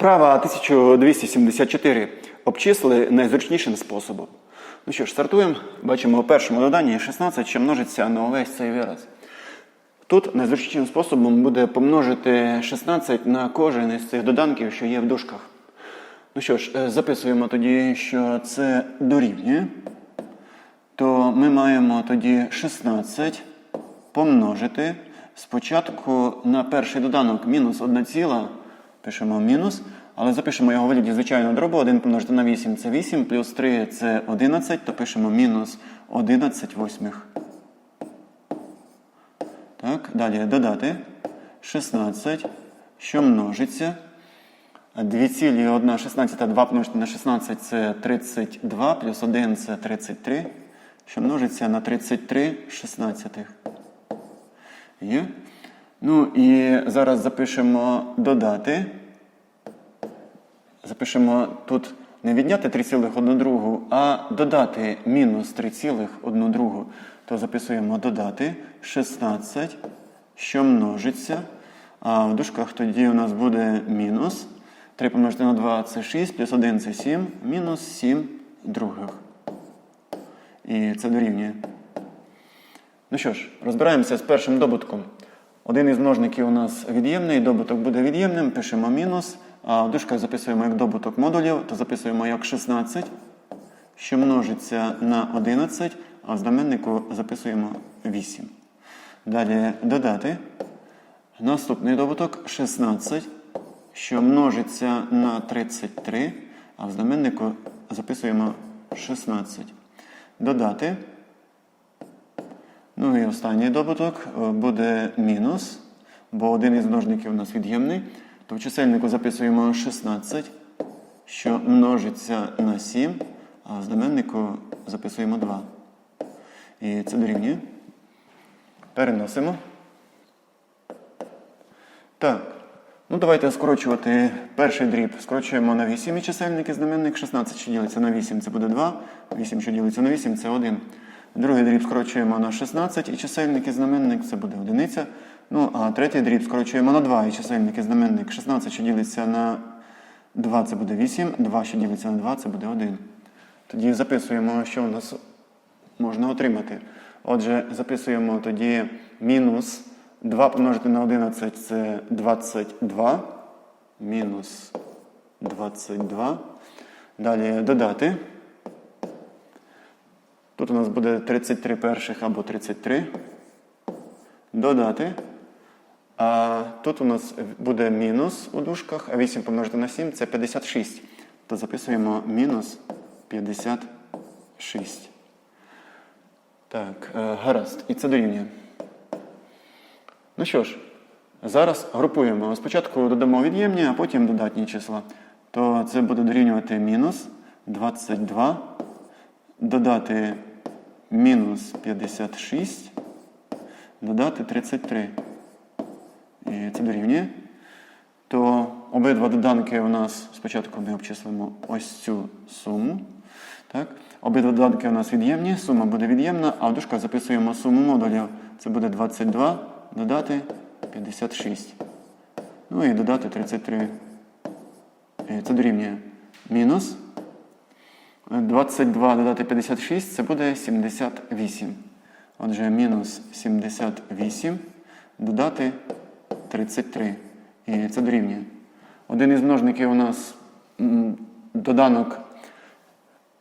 Вправа 1274. Обчисли найзручнішим способом. Ну що ж, стартуємо. Бачимо у першому доданні 16, що множиться на увесь цей вираз. Тут найзручнішим способом буде помножити 16 на кожен із цих доданків, що є в дужках. Ну що ж, е, записуємо тоді, що це дорівнює. То ми маємо тоді 16 помножити спочатку на перший доданок мінус 1 ціла, пишемо мінус, але запишемо його вигляді звичайного дробу. 1 помножити на 8 це 8, плюс 3 це 11, то пишемо мінус 11 восьмих. Так, далі додати 16, що множиться. 2,1 16, 2 помножити на 16 це 32, плюс 1 це 33, що множиться на 33 шістнадцятих. Є. Ну і зараз запишемо додати. Запишемо тут не відняти 3,1, а додати мінус 3,1. То записуємо додати 16, що множиться. А в дужках тоді у нас буде мінус. 3 помножити на 2 це 6, плюс 1 це 7, мінус 7 других. І це дорівнює. Ну що ж, розбираємося з першим добутком. Один із множників у нас від'ємний, добуток буде від'ємним, пишемо мінус, а в дужках записуємо як добуток модулів, то записуємо як 16, що множиться на 11, а в знаменнику записуємо 8. Далі додати. Наступний добуток 16, що множиться на 33, а в знаменнику записуємо 16. Додати. Ну і останній добуток е, буде мінус, бо один із множників у нас від'ємний. То в чисельнику записуємо 16, що множиться на 7, а в знаменнику записуємо 2. І це дорівнює. Переносимо. Так. Ну, давайте скорочувати перший дріб. Скорочуємо на 8 і чисельник і знаменник. 16, що ділиться на 8, це буде 2. 8, що ділиться на 8, це 1. Другий дріб скорочуємо на 16 і чисельник і знаменник, це буде одиниця. Ну, а третій дріб скорочуємо на 2 і чисельник і знаменник. 16, що ділиться на 2, це буде 8. 2, що ділиться на 2, це буде 1. Тоді записуємо, що у нас можна отримати. Отже, записуємо тоді мінус 2 помножити на 11 це 22. Мінус 22. Далі додати. Тут у нас буде 33 перших або 33. Додати. А тут у нас буде мінус у дужках, а 8 помножити на 7 це 56. То записуємо мінус 56. Так, е, гаразд. І це дорівнює. Ну що ж, зараз групуємо. Спочатку додамо від'ємні, а потім додатні числа. То це буде дорівнювати мінус 22. Додати мінус 56. Додати 33. І це дорівнює. То обидва доданки у нас спочатку ми обчислимо ось цю суму. Так? Обидва доданки у нас від'ємні, сума буде від'ємна, а в дужках записуємо суму модулів. Це буде 22, додати 56. Ну і додати 33. І це дорівнює мінус. 22 додати 56 це буде 78. Отже, мінус 78 додати 33. І це дорівнює. Один із множників у нас доданок.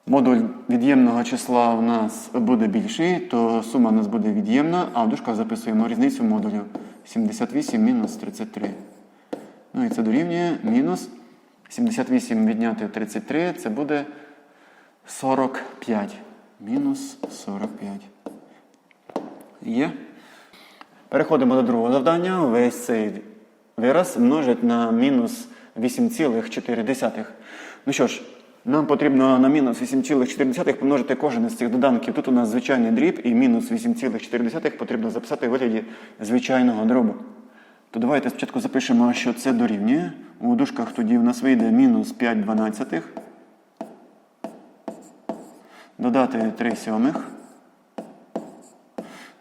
Модуль від'ємного числа у нас буде більший, то сума у нас буде від'ємна, а в дужках записуємо різницю модулів 78 мінус 33. Ну і це дорівнює мінус 78 відняти 33, це буде 45. Мінус 45. Є. Переходимо до другого завдання. Весь цей вираз множить на мінус 8,4. Ну що ж, нам потрібно на мінус 8,4 помножити кожен із цих доданків. Тут у нас звичайний дріб і мінус 8,4 потрібно записати у вигляді звичайного дробу. То давайте спочатку запишемо, що це дорівнює. У дужках тоді в нас вийде мінус 5 дванадцятих. Додати 3 сьомих.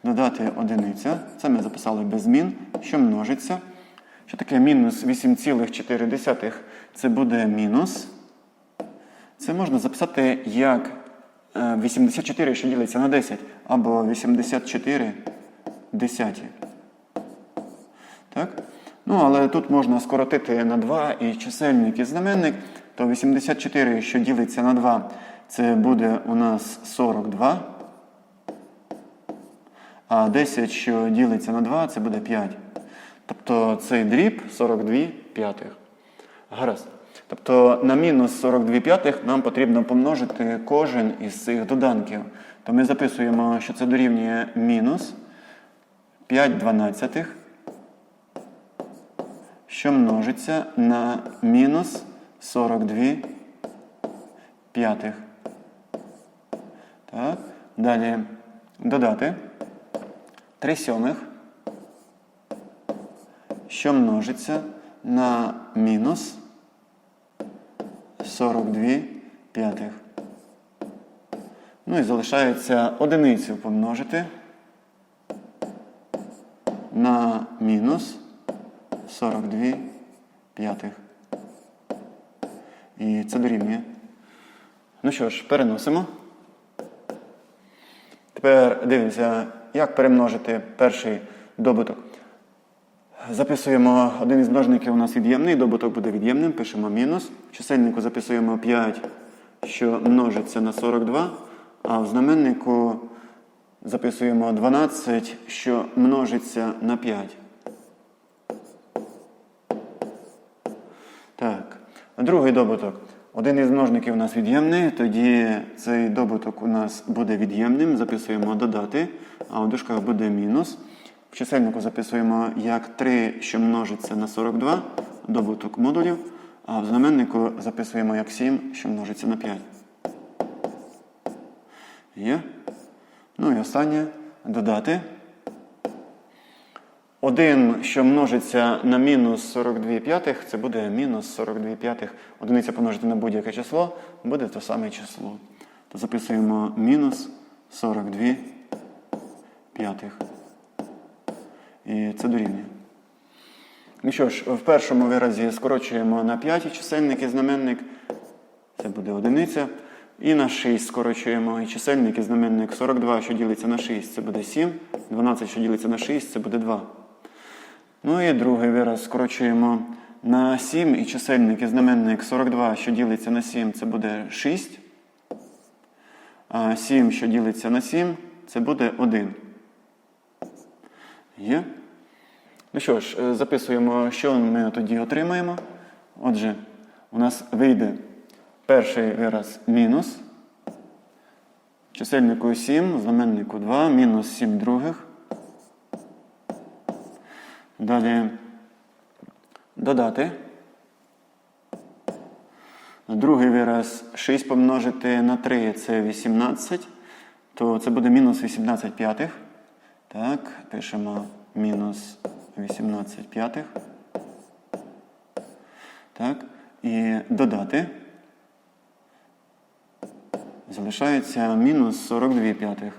Додати одиниця. Це ми записали без змін, що множиться. Що таке мінус 8,4? Це буде мінус. Це можна записати як е, 84, що ділиться на 10, або 84 десяті. Так? Ну, але тут можна скоротити на 2 і чисельник і знаменник, то 84, що ділиться на 2, це буде у нас 42. А 10, що ділиться на 2, це буде 5. Тобто цей дріб 42 п'ятих. Гаразд. Тобто на мінус 42 п'ятих нам потрібно помножити кожен із цих доданків. То ми записуємо, що це дорівнює мінус 5 дванадцятих, що множиться на мінус 42 п'ятих. Так. Далі додати 3 сьомих, що множиться на мінус 42 п'ятих. Ну і залишається одиницю помножити на мінус 42 п'ятих. І це дорівнює. Ну що ж, переносимо. Тепер дивимося, як перемножити перший добуток. Записуємо один із множників у нас від'ємний, добуток буде від'ємним, пишемо мінус. В чисельнику записуємо 5, що множиться на 42, а в знаменнику записуємо 12, що множиться на 5. Так, другий добуток. Один із множників у нас від'ємний, тоді цей добуток у нас буде від'ємним, записуємо додати, а у дужках буде мінус. В чисельнику записуємо як 3, що множиться на 42, добуток модулів, а в знаменнику записуємо як 7, що множиться на 5. Є. Ну і останнє додати. 1, що множиться на мінус 42 п'ятих, це буде мінус 42 п'ятих. Одиниця помножити на будь-яке число, буде те саме число. То записуємо мінус 42 п'ятих. І це дорівнює. Ну що ж, в першому виразі скорочуємо на 5 чисельник і знаменник. Це буде одиниця. І на 6 скорочуємо і чисельник і знаменник 42, що ділиться на 6, це буде 7. 12, що ділиться на 6, це буде 2. Ну і другий вираз скорочуємо на 7 і чисельник і знаменник 42, що ділиться на 7, це буде 6. А 7, що ділиться на 7, це буде 1. Є? Ну що ж, е, записуємо, що ми тоді отримаємо. Отже, у нас вийде перший вираз мінус. Чисельнику 7, знаменнику 2, мінус 7 других. Далі додати. Другий вираз 6 помножити на 3 це 18, то це буде мінус 18 п'ятих. Так, пишемо мінус 18 п'ятих. Так, і додати. Залишається мінус 42 п'ятих.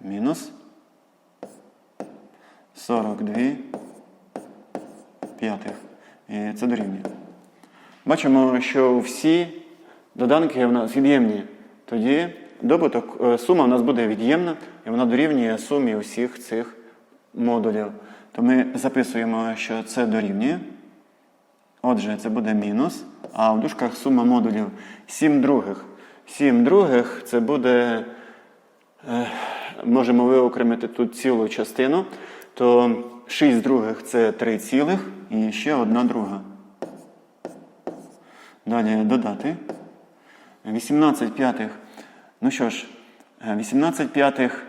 Мінус 42 п'ятих. І це дорівнює. Бачимо, що всі доданки у нас від'ємні. Тоді добуток, е, сума у нас буде від'ємна, і вона дорівнює сумі усіх цих модулів. То ми записуємо, що це дорівнює. Отже, це буде мінус. А в дужках сума модулів 7 других. 7 других це буде, е, можемо виокремити тут цілу частину, то 6 других це 3 цілих і ще одна друга. Далі додати. 18 п'ятих. Ну що ж, е, 18 п'ятих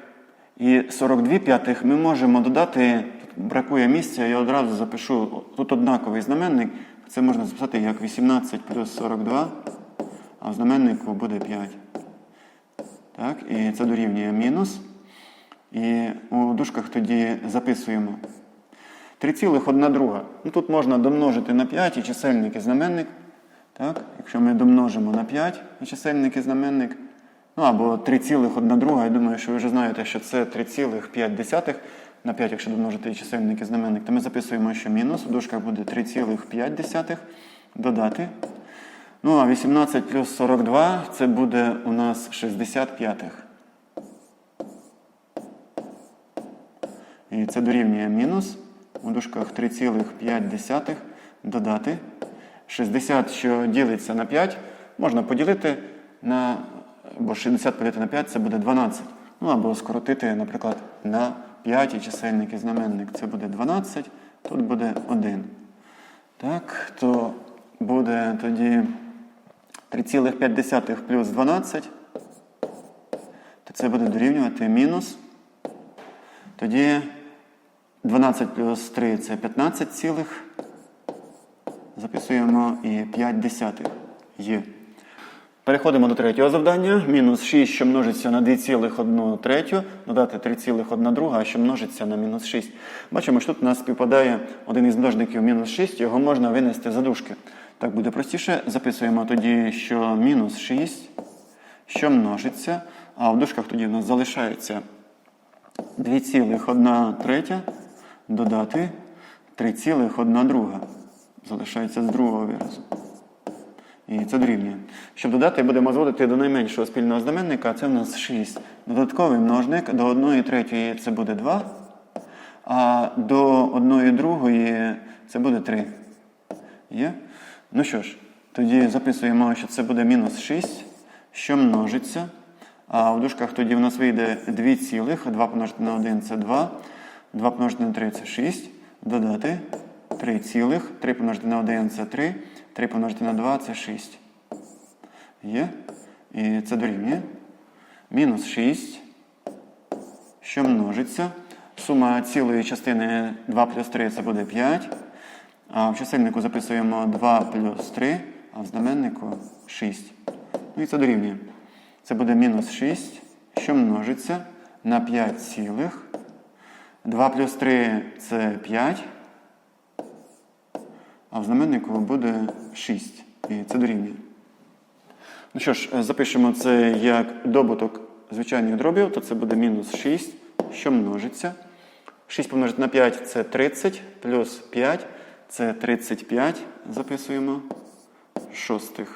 і 42 п'ятих ми можемо додати, тут бракує місця, я одразу запишу, тут однаковий знаменник, це можна записати як 18 плюс 42, а в знаменнику буде 5. Так, і це дорівнює мінус. І у дужках тоді записуємо 3,1 друга. Ну, тут можна домножити на 5 і чисельник і знаменник. Так? Якщо ми домножимо на 5 і чисельник і знаменник, ну або 3,1 друга, я думаю, що ви вже знаєте, що це 3,5, на 5, якщо домножити чисельник і знаменник, то ми записуємо, що мінус у дужках буде 3,5 додати. Ну а 18 плюс 42 це буде у нас 65. І це дорівнює мінус у дужках 3,5 додати. 60, що ділиться на 5, можна поділити на, бо 60 поділити на 5 це буде 12. Ну або скоротити, наприклад, на 5 і чисельник і знаменник. Це буде 12, тут буде 1. Так, то буде тоді 3,5 плюс 12, то це буде дорівнювати мінус. Тоді 12 плюс 3 це 15 цілих. Записуємо і 5 десятих є. Переходимо до третього завдання. Мінус 6, що множиться на 2,1 третю, додати 3,1 друга, що множиться на мінус 6. Бачимо, що тут у нас співпадає один із множників мінус 6, його можна винести за дужки. Так буде простіше. Записуємо тоді, що мінус 6, що множиться, а в дужках тоді у нас залишається 2,1 третя додати 3,1 друга. Залишається з другого виразу. І це дорівнює. Щоб додати, будемо зводити до найменшого спільного знаменника, це в нас 6. Додатковий множник до 1 третьої це буде 2, а до 1 другої це буде 3. Є? Ну що ж, тоді записуємо, що це буде мінус 6, що множиться. А в дужках тоді в нас вийде 2 цілих, 2 помножити на 1 це 2, 2 помножити на 3 це 6, додати 3 цілих, 3 помножити на 1 це 3, 3 помножити на 2 це 6. Є? І це дорівнює. Мінус 6, що множиться. Сума цілої частини 2 плюс 3 це буде 5. А в чисельнику записуємо 2 плюс 3, а в знаменнику 6. Ну і це дорівнює. Це буде мінус 6, що множиться на 5 цілих. 2 плюс 3 це 5. А в знаменнику буде 6. І це дорівнює. Ну що ж, запишемо це як добуток звичайних дробів, то це буде мінус 6, що множиться. 6 помножити на 5 це 30, плюс 5 це 35. Записуємо шостих.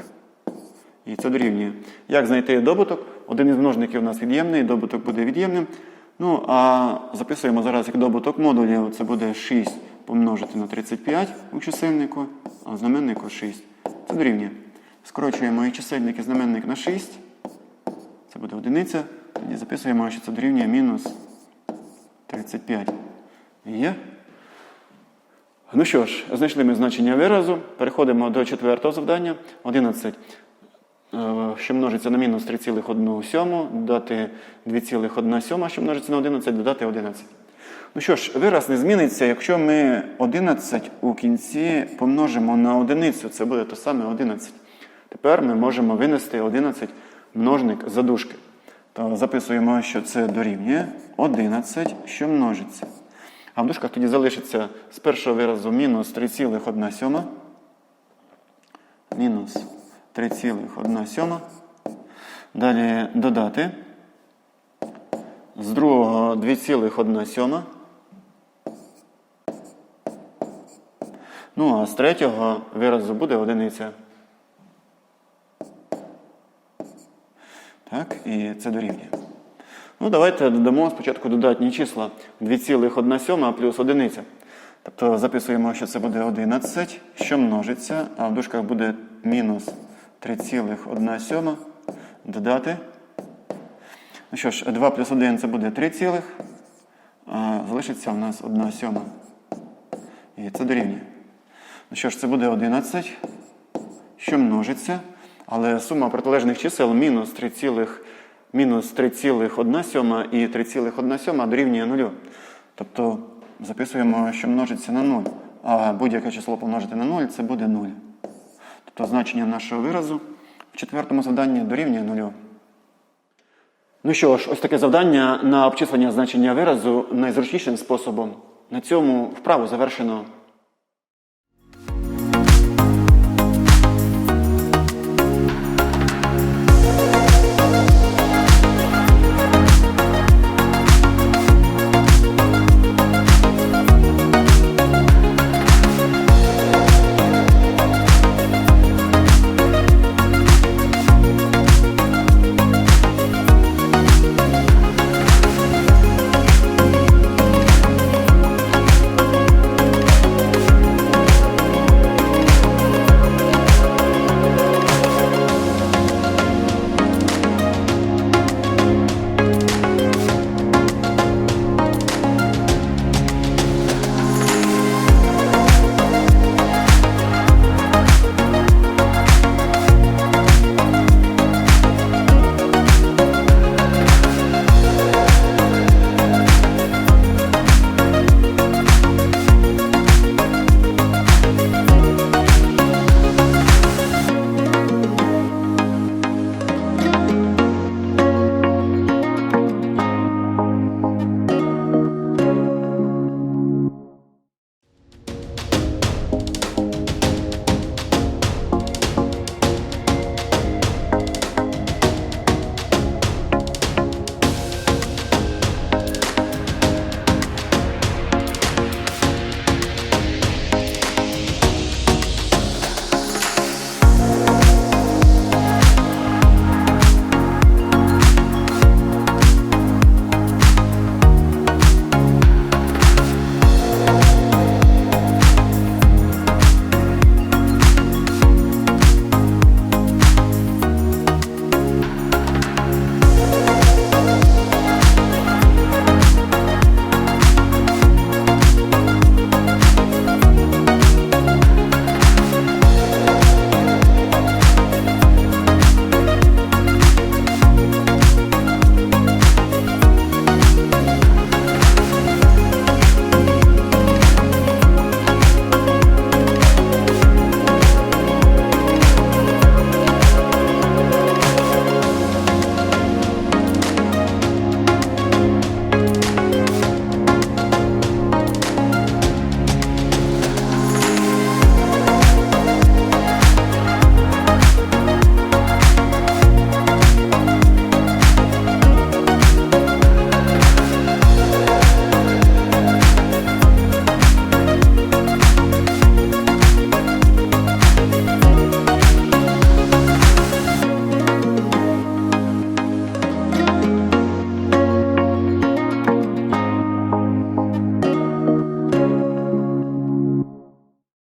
І це дорівнює. Як знайти добуток? Один із множників у нас від'ємний, добуток буде від'ємним. Ну, а записуємо зараз як добуток модулів. Це буде 6 помножити на 35 у чисельнику, а в знаменнику 6. Це дорівнює. Скорочуємо і чисельник, і знаменник на 6. Це буде одиниця. Тоді записуємо, що це дорівнює мінус 35. Є? Ну що ж, знайшли ми значення виразу. Переходимо до четвертого завдання. 11. Е, Що множиться на мінус 3,1 сьому, додати 2,1 сьома, що множиться на 11, додати 11. Ну що ж, вираз не зміниться, якщо ми 11 у кінці помножимо на одиницю, це буде то саме 11. Тепер ми можемо винести 11 множник за дужки. То записуємо, що це дорівнює 11, що множиться. А в дужках тоді залишиться з першого виразу мінус 3,1 сьома. Мінус 3,1. Далі додати. З другого 2,1. Ну, а з третього виразу буде одиниця. Так, і це дорівнює. Ну, давайте додамо спочатку додатні числа 2,1 сьома плюс одиниця. Тобто записуємо, що це буде 11, що множиться, а в дужках буде мінус 3,1. Додати. Ну що ж, 2 плюс 1 це буде 3 цілих, залишиться у нас 1 сьома. І це дорівнює. Ну що ж, це буде 11, що множиться, але сума протилежних чисел мінус 3, цілих, мінус 3,1 сьома і 3,1 сьома дорівнює 0. Тобто записуємо, що множиться на 0. А будь-яке число помножити на 0 це буде 0. Тобто значення нашого виразу в четвертому завданні дорівнює нулю. Ну що ж, ось таке завдання на обчислення значення виразу найзручнішим способом. На цьому вправу завершено.